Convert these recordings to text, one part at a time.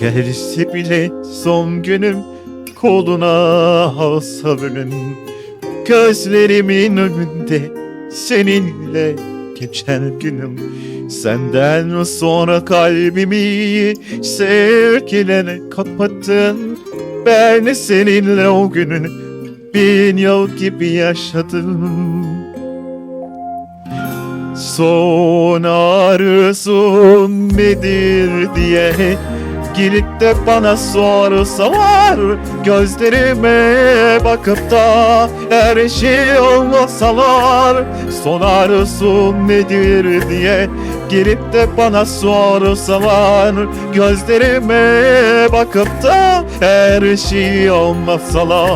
Gelse bile son günüm koluna alsa Gözlerimin önünde seninle geçen günüm. Senden sonra kalbimi sevgilerine kapattın. Ben seninle o günün bin yıl gibi yaşadım. Son arzun nedir diye Gelip de bana sorsalar Gözlerime bakıp da her şey olmasalar Son arzun nedir diye. Gelip de bana sorsalar Gözlerime bakıp da her şey olmasalar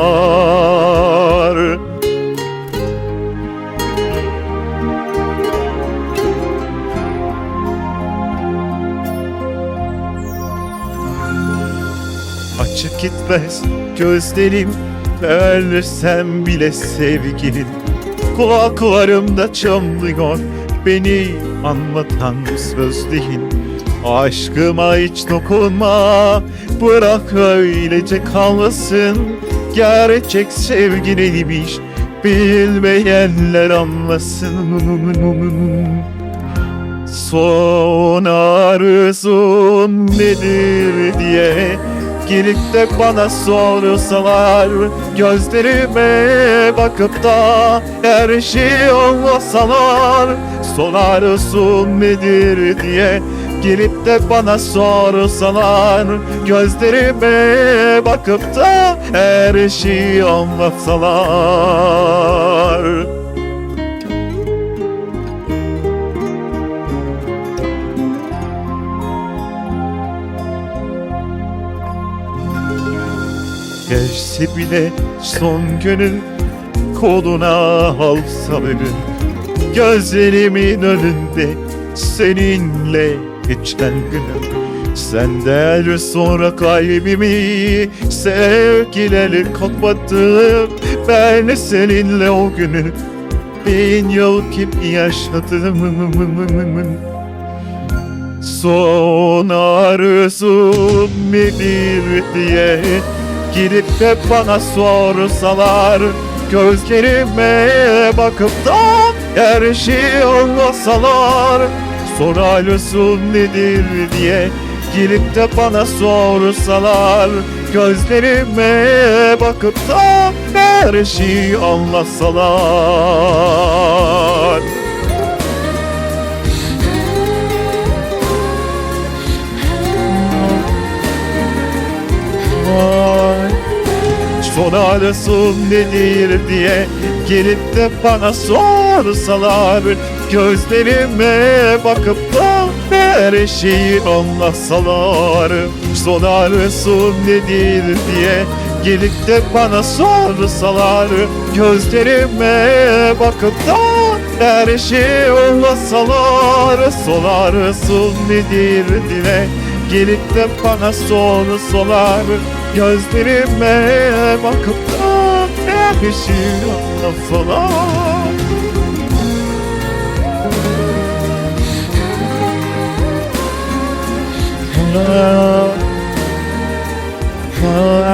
Açık gitmez. Gözlerim Ölürsem bile sevginin Kulaklarımda çınlıyor. Beni anlatan sözlerin Aşkıma hiç dokunma. Bırak öylece kalmasın Gerçek sevgi neymiş Bilmeyenler anlasın. Son arzun nedir diye Gelip de bana sorsalar Gözlerime bakıp da her şey olmasalar Son arzun nedir diye Gelip de bana sorsalar Gözlerime bakıp da her şey olmasalar Geçse bile son günün koluna alsa benim Gözlerimin önünde seninle geçen günüm. Senden sonra kalbimi sevgilerle kapattım Ben seninle o günü bin yıl gibi yaşadım. Son arzum nedir diye Gidip de bana sorsalar Gözlerime bakıp da her şey olmasalar Son arzun nedir diye Gelip de bana sorsalar Gözlerime bakıp da her şeyi anlatsalar Arasın nedir diye Gelip de bana sorsalar Gözlerime bakıp da her şeyi anlatsalar Son arasın nedir diye Gelip de bana sorsalar Gözlerime bakıp da her şeyi anlatsalar Son arasın nedir diye Gelip de bana sorsalar Gözlerime bakıp da her şeyi anlatsalar Ah, ah,